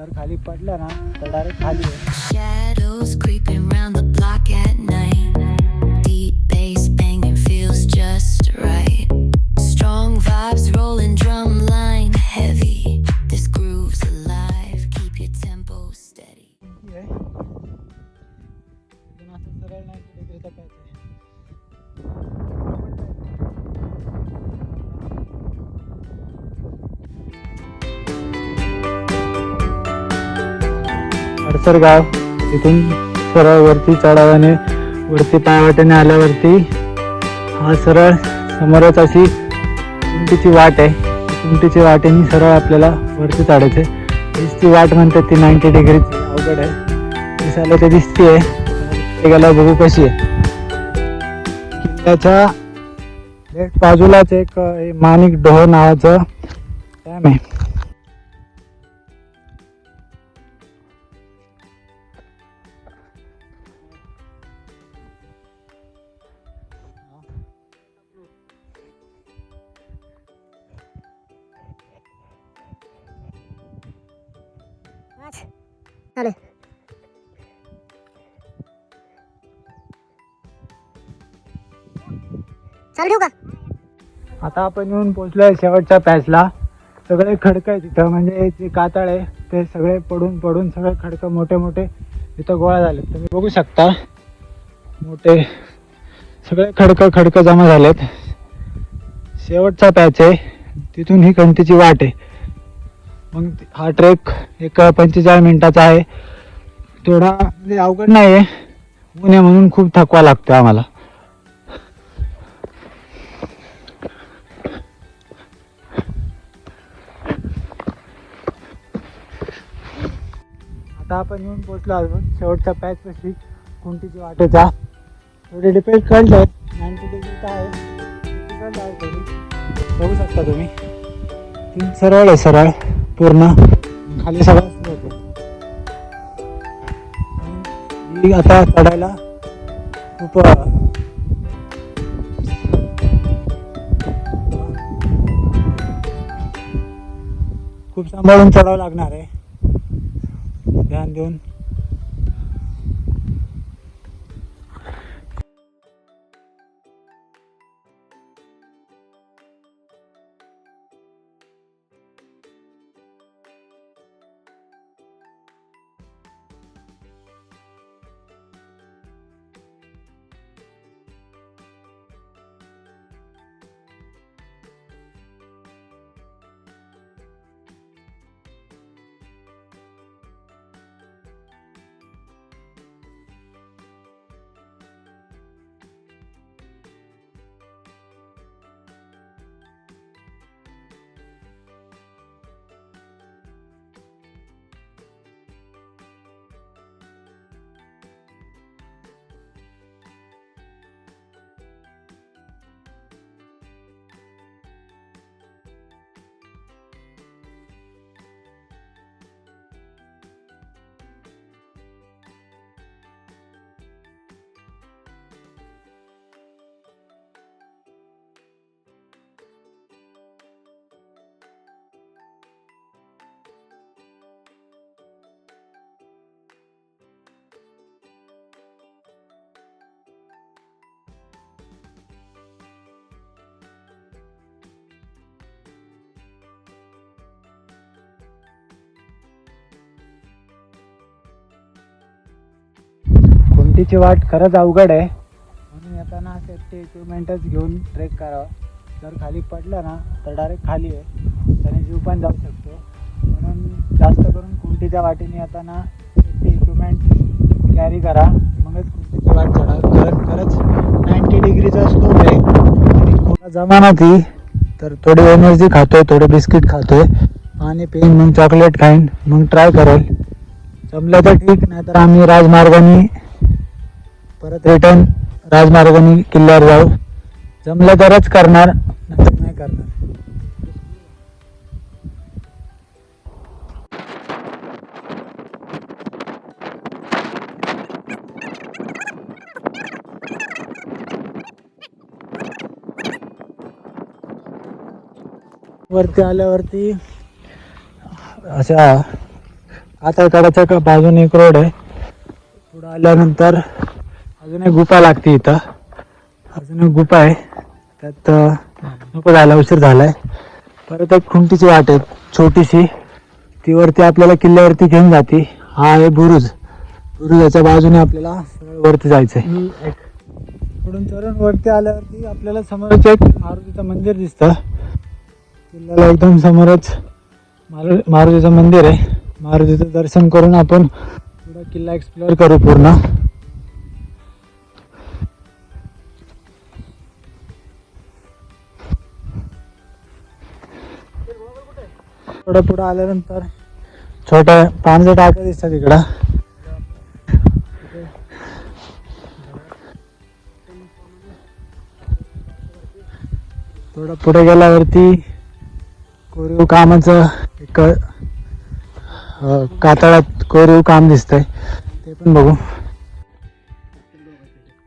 जर खाली पडलं ना तर डायरेक्ट खाली हडसर गाव. तिथून सरळ वरती चढावाने वरती पायवाट्याने आल्यावरती हा सरळ समोरच अशी उंटीची वाट आहे. उंटीची वाटेने सरळ आपल्याला वरती चढायचं आहे ती वाट म्हणतात ती नाईन्टी डिग्रीची अवघड आहे. दिसायला ते दिसते आहे गेला बघू कशी आहे. किल्ल्याच्या बाजूलाच एक मानिक माणिक डोह नावाचं डॅम आहे. चालेल. चालू ठेवू का? आता आपण येऊन पोचलोय शेवटच्या पॅचला. सगळे खडकं आहे तिथं म्हणजे जे कातळ आहे ते सगळे पडून पडून सगळे खडकं मोठे मोठे तिथं गोळा झालेत. तुम्ही बघू शकता मोठे सगळे खडकं खडकं जमा झालेत. शेवटचा पॅच आहे तिथून ही कंटीची वाट आहे. मग हा ट्रेक एक पंचेचाळीस मिनिटाचा आहे. थोडा म्हणजे अवघड नाही आहे ऊन आहे म्हणून खूप थकवा लागतो आम्हाला. आता आपण येऊन पोचलो अजून शेवटच्या पॅच पशी कुंटीची वाटेचा थोडे डिपेंड कळले नाईन्टी डिग्री तर आहे. बघू शकता तुम्ही. सरळ आहे सरळ. पूर्ण खाली सगळं ही आता चढायला खूप खूप सांभाळून चढावं लागणार आहे. ध्यान देऊन. कोणतीची वाट खरंच अवघड आहे. म्हणून येताना सेफ्टी इक्विपमेंटच घेऊन ट्रेक करावा. जर खाली पडलं ना तर डायरेक्ट खाली आहे. त्याने जीव पण जाऊ शकतो. म्हणून जास्त करून कुंटीच्या वाटेने येताना सेफ्टी इक्विपमेंट कॅरी करा. मगच कुंटीची वाट चढा खरंच खरंच नाईन्टी डिग्रीचा स्लोप आहे. आणि थोडा जमाना ती तर थोडी एनर्जी खातोय थोडे बिस्किट खातोय. पाणी पिईन मग चॉकलेट खाईन मग ट्राय करेल. जमलं तर ठीक नाही तर आम्ही राजमार्गाने परत रिटर्न राजमार्गाने किल्ल्यावर जाऊ. जमलं तरच करणार नंतर नाही करणार. वरती आल्यावरती अशा आता कडाच्या बाजूने एक रोड आहे. पुढं आल्यानंतर अजून एक गुफा लागते इथं. अजून एक गुफा आहे. त्यात अं, नको झाला उशीर झालाय. परत एक खुंटीची वाट आहे छोटीशी. ती वरती आपल्याला किल्ल्यावरती घेऊन जाते. हा आहे बुरुज. बुरुजाच्या बाजूने आपल्याला सरळ वरती जायचंय. थोडून चरण वरती आल्यावरती आपल्याला समोरच एक मारुतीचं मंदिर दिसतं. किल्ल्याला एकदम समोरच मारु मारुतीचं मंदिर आहे. मारुतीचं दर्शन करून आपण पुढं किल्ला एक्सप्लोअर करू पूर्ण. थोडं पुढं आल्यानंतर छोट्या पाण्याच्या टाक्या दिसतात इकडं. थोडं पुढे गेल्यावरती कोरीव कामाचं एक कातळात कोरीव काम दिसतंय. ते पण बघू.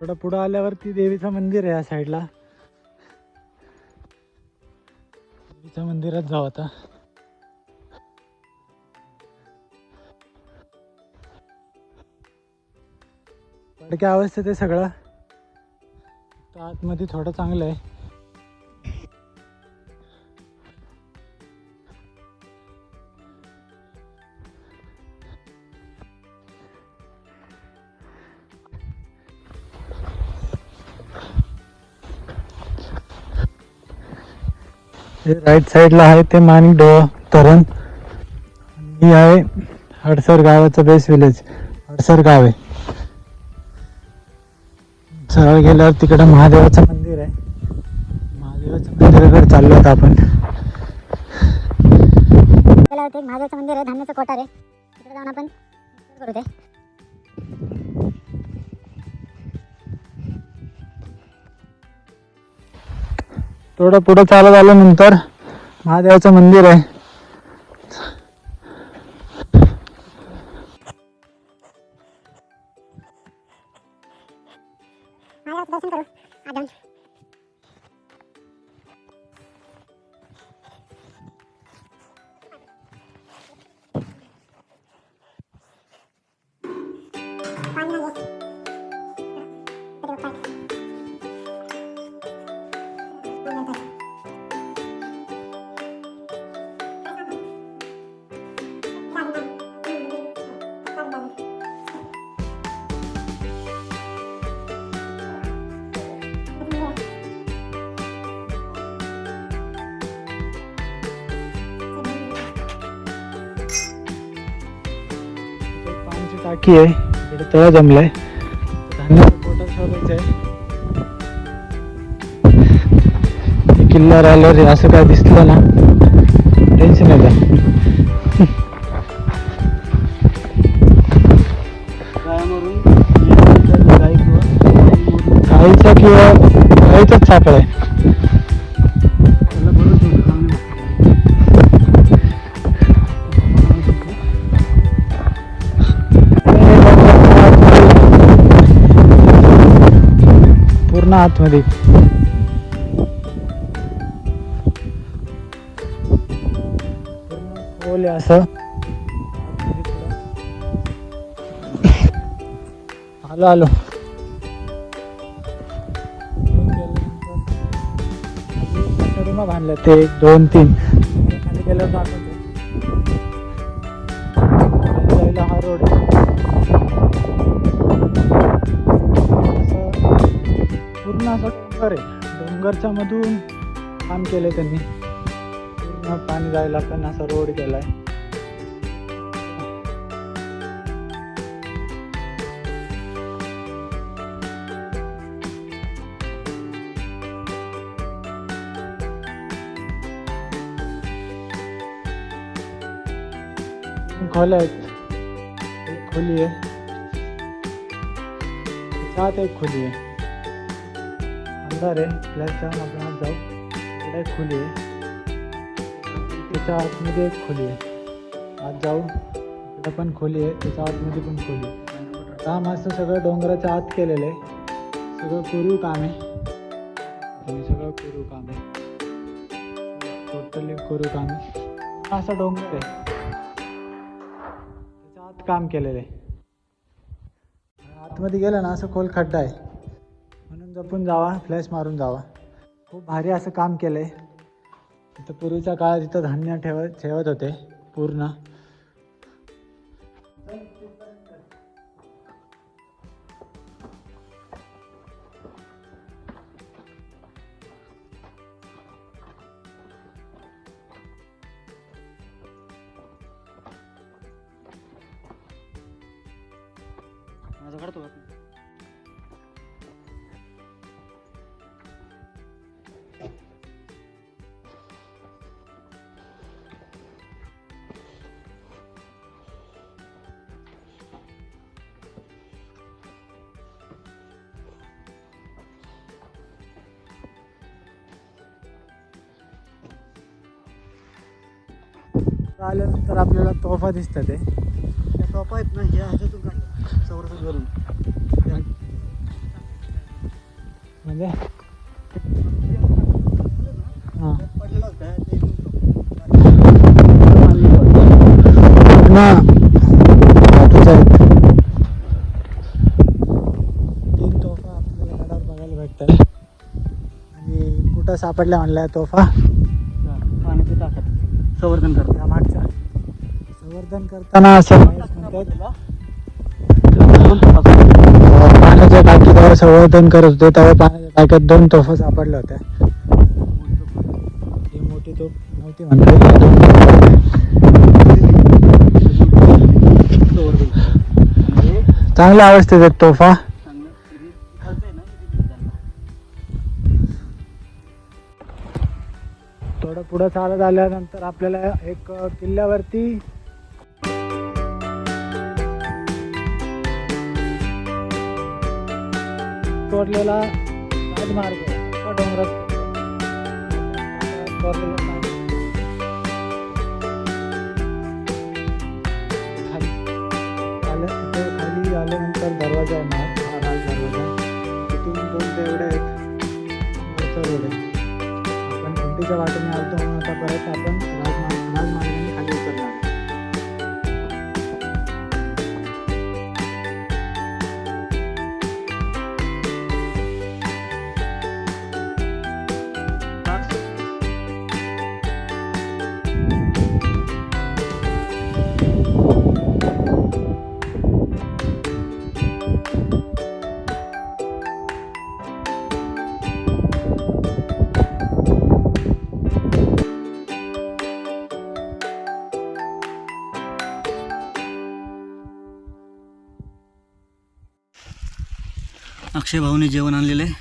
थोडं पुढं आल्यावरती देवीचं मंदिर आहे या साईडला. देवीच्या मंदिरात जाऊ आता. पडक्या अवस्थेत आहे सगळं. तर आतमध्ये थोडं चांगलं आहे. राईट साईडला आहे ते माणिक डो धरण ही आहे हडसर गावाचं बेस विलेज हडसर गाव आहे. सरळ गेल्यावर तिकडे महादेवाचं मंदिर आहे. महादेवाच्या मंदिराकडे चाललो आता आपण. गेल्यावरती एक महादेवाचं मंदिर आहे धान्याचं कोठार आहे. तिकडे जाऊन आपण करू ते थोडं पुढं चालत आल्यानंतर महादेवाचं मंदिर आहे. पाणी नाही आहे. इकडे आहे तळ जमलंय. आहे. हे किल्ल्यावर आल्यावर असं काय दिसलं ना? टेन्शन येतं गाईचा किंवा गाईचाच सापळ आहे. आतमध्ये. खोल असं. आलो आलो. रूम बांधल्या ते एक दोन तीन खाली गेलं असं डोंगर आहे डोंगरच्या मधून काम केलंय त्यांनी. पूर्ण पाणी जायला पण असा रोड केलाय खोल्या आहेत. एक खोली आहे. त्याच्या एक खोली आहे. अंधार आहे. फ्लॅशच्या आपण आत जाऊ. तिकडे खोली आहे. त्याच्या आतमध्ये एक खोली आहे. आत जाऊ. इकडे पण खोली आहे. त्याच्या आतमध्ये पण खोली आहे. काम असं सगळं डोंगराच्या आत केलेलं आहे. सगळं कोरीव काम आहे. सगळं कोरीव काम आहे. टोटली कोरीव काम आहे. असा डोंगर आहे. त्याच्या आत काम केलेलं आहे. आतमध्ये गेलं ना असं खोल खड्डा आहे. जपून जावा फ्लॅश मारून जावा. खूप भारी असं काम केलं आहे इथं पूर्वीच्या काळात इथं धान्य ठेवत ठेवत होते पूर्ण. माझा काढतो आल्यानंतर आपल्याला तोफा दिसतात ते त्या तोफा आहेत ना हे ह्याच्यातून काढलं. संवर्धन घालून म्हणजे? हां. तीन तोफा आपल्याला बघायला भेटतात. आणि कुठं सापडल्या म्हणल्या तोफा? संवर्धन करतात त्या मागच्या. संवर्धन करताना असं पाण्याच्या टाकीत जेव्हा संवर्धन करत होते तेव्हा पाण्याच्या टाक्यात दोन तोफा सापडल्या होत्या. ही मोठी तोफ नव्हती म्हणतात. चांगल्या अवस्थेत आहेत तोफा. पुढं चालत आल्यानंतर आपल्याला एक किल्ल्यावरती तोडलेला राजमार्ग डोंगरात खाली आल्यानंतर दरवाजा येणार हा राज दरवाजा. तिथून दोन तेवढे आहेत. वरचा रोड आहे. आपण कोणतीच्या वाटेने अक्षय भाऊने जेवण आणलेलं. आहे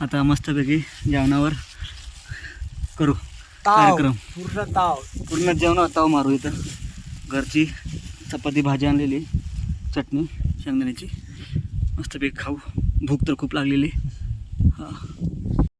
आता मस्तपैकी जेवणावर करू कार्यक्रम. पूर्ण ताव. पूर्ण जेवणावर ताव मारू इथं. घरची चपाती भाजी आणलेली चटणी शेंगदाण्याची. मस्तपैकी खाऊ. भूक तर खूप लागलेली. हा.